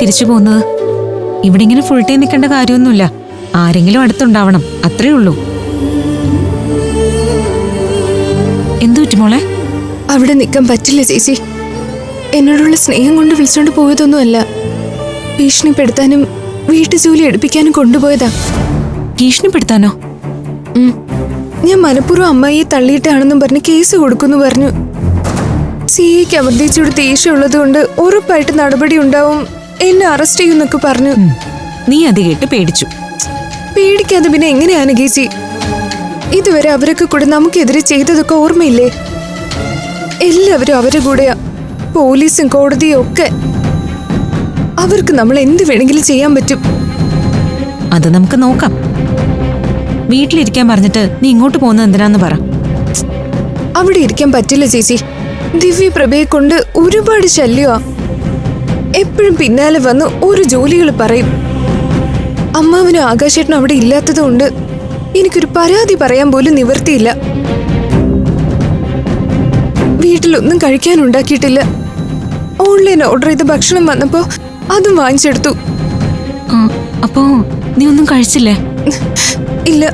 തിരിച്ചു പോകുന്നത് ഇവിടെ ഇങ്ങനെ ഫുൾ ടൈം നിൽക്കേണ്ട കാര്യമൊന്നുമില്ല. ആരെങ്കിലും അടുത്തുണ്ടാവണം അത്രേ ഉള്ളൂ. എന്തു മോളെ? അവിടെ നിൽക്കാൻ പറ്റില്ല ചേച്ചി. എന്നോടുള്ള സ്നേഹം കൊണ്ട് വിളിച്ചോണ്ട് പോയതൊന്നുമല്ല. ഭീഷണിപ്പെടുത്താനും വീട്ടു ജോലി എടുപ്പിക്കാനും കൊണ്ടുപോയതാ. ഭീഷണിപ്പെടുത്താനോ. ഞാൻ മനഃപൂർവം അമ്മായിയെ തള്ളിയിട്ടാണെന്നും പറഞ്ഞ് കേസ് കൊടുക്കുന്നു പറഞ്ഞു. സി ഐക്ക് അമർദ്ദിച്ചോട് ദേഷ്യമുള്ളത് കൊണ്ട് ഉറപ്പായിട്ട് നടപടി ഉണ്ടാവും എന്നെ അറസ്റ്റ് ചെയ്യുന്നൊക്കെ പറഞ്ഞു. നീ അത് കേട്ട് പേടിച്ചു. പേടിക്കാതെ പിന്നെ എങ്ങനെയാണ് ഗേസി? ഇതുവരെ അവരൊക്കെ കൂടെ നമുക്കെതിരെ ചെയ്തതൊക്കെ ഓർമ്മയില്ലേ? എല്ലാവരും അവരുടെ കൂടെയാ പോലീസും കോടതിയും ഒക്കെ. അവർക്ക് നമ്മൾ എന്ത് വേണമെങ്കിലും ചെയ്യാൻ പറ്റും. അത് നമുക്ക് നോക്കാം. വീട്ടിലിരിക്കാൻ പറഞ്ഞിട്ട് നീ ഇങ്ങോട്ട് പോകുന്നത് എന്തിനാന്ന് പറ. അവിടെ ഇരിക്കാൻ പറ്റില്ല ചേച്ചി. ദിവ്യ പ്രഭയെ കൊണ്ട് ഒരുപാട് ശല്യമാ എപ്പോഴും പിന്നാലെ വന്ന് ഒരു ജോലികൾ പറയും. അമ്മാവനും ആകാശേട്ടനും അവിടെ ഇല്ലാത്തതുകൊണ്ട് എനിക്കൊരു പരാതി പറയാൻ പോലും നിവർത്തിയില്ല വീട്ടിലൊന്നും കഴിക്കാൻ ഉണ്ടാക്കിയിട്ടില്ല ഓൺലൈൻ ഓർഡർ ചെയ്ത ഭക്ഷണം വന്നപ്പോ അതും വാങ്ങിച്ചെടുത്തു. അപ്പോ നീ ഒന്നും കഴിച്ചില്ലേ? ഇല്ല.